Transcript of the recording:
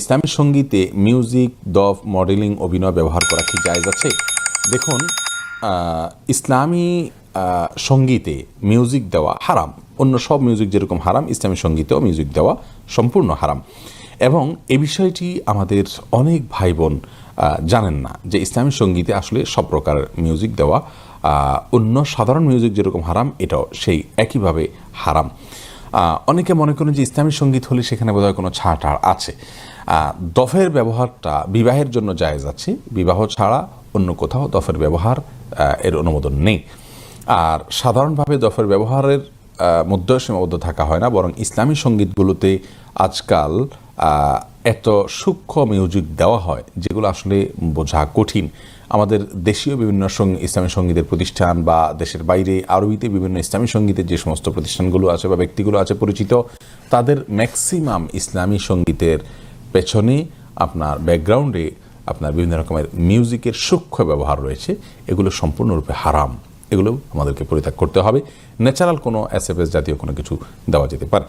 ইসলামী সঙ্গীতে music, দফ, modelling, অভিনয় ব্যবহার করা কি জায়েজ আছে? দেখুন ইসলামী সঙ্গীতে মিউজিক দেওয়া হারাম। অন্য সব মিউজিক যেরকম হারাম, ইসলামী সঙ্গীতেও মিউজিক দেওয়া সম্পূর্ণ হারাম। এবং এ বিষয়টি আমাদের অনেক ভাই বোন জানেন না যে ইসলামী সঙ্গীতে আসলে সব প্রকার মিউজিক দেওয়া অন্য সাধারণ মিউজিক যেরকম হারাম, এটাও সেই একইভাবে হারাম। অনেকে মনে করেন যে ইসলামী সংগীত হলে সেখানে বোধহয় কোনো ছাড় টাড় আছে। দফের ব্যবহারটা বিবাহের জন্য জায়েজ আছে। বিবাহ ছাড়া অন্য কোথাও দফের ব্যবহার এর অনুমোদন নেই। আর সাধারণভাবে দফের ব্যবহারের আহ, মধ্যেও সীমাবদ্ধ থাকা হয় না বরং ইসলামী সঙ্গীতগুলোতে আজকাল এত সূক্ষ্ম মিউজিক দেওয়া হয় যেগুলো আসলে বোঝা কঠিন। আমাদের দেশীয় বিভিন্ন ইসলামী সঙ্গীতের প্রতিষ্ঠান বা দেশের বাইরে আরবিতে বিভিন্ন ইসলামী সঙ্গীতের যে সমস্ত প্রতিষ্ঠানগুলো আছে বা ব্যক্তিগুলো আছে পরিচিত তাদের ম্যাক্সিমাম ইসলামী সঙ্গীতের পেছনে আপনার ব্যাকগ্রাউন্ডে আপনার বিভিন্ন রকমের মিউজিকের সূক্ষ্ম ব্যবহার রয়েছে। এগুলো সম্পূর্ণরূপে হারাম। এগুলো আমাদেরকে পরিত্যাগ করতে হবে। ন্যাচারাল কোনো এস জাতীয় কোনো কিছু দেওয়া যেতে পারে।